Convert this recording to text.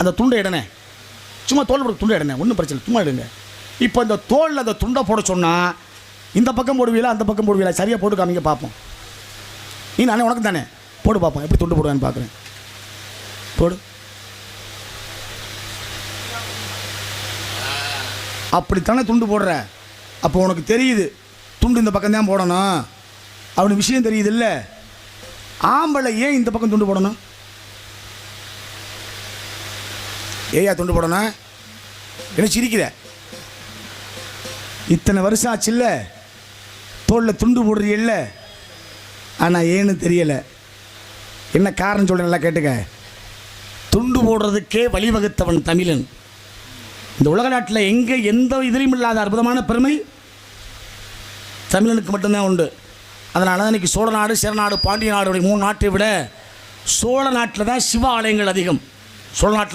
அந்த துண்டை இடனே சும்மா தோல் போட துண்டை இடனே ஒன்றும் பிரச்சனை இல்லை, சும்மா எடுங்க. இப்போ இந்த தோலில் அந்த துண்டை போட சொன்னால் இந்த பக்கம் போடுவீங்களா அந்த பக்கம் போடுவீங்களா சரியாக போட்டு காமிங்க பார்ப்போம் நீ நானே உனக்கு தானே? போட்டு பார்ப்போம் எப்படி துண்டு போடுவேன்னு பார்க்குறேன் போடு. அப்படித்தானே துண்டு போடுற? அப்போ உனக்கு தெரியுது. துண்டு இந்த பக்கம் தான் போடணும். அவனுக்கு விஷயம் தெரியுது இல்லை ஆம்பளை ஏன் இந்த பக்கம் துண்டு போடணும்? ஏயா துண்டு போடணும். என்ன சிரிக்கிற? இத்தனை வருஷம் ஆச்சுல்ல தோளில் துண்டு போடுறீல்ல ஆனால் ஏன்னு தெரியலை. என்ன காரணம் சொல்ல நல்லா கேட்டுக்க. துண்டு போடுறதுக்கே வழிவகுத்தவன் தமிழன். இந்த உலக நாட்டில் எங்கே எந்த இதிலும் இல்லாத அற்புதமான பெருமை தமிழனுக்கு மட்டும்தான் உண்டு. அதனால தான் இன்றைக்கி சோழ நாடு சேரநாடு பாண்டிய நாடு மூணு நாட்டை விட சோழ நாட்டில் தான் சிவ ஆலயங்கள் அதிகம். சோழ நாட்டில்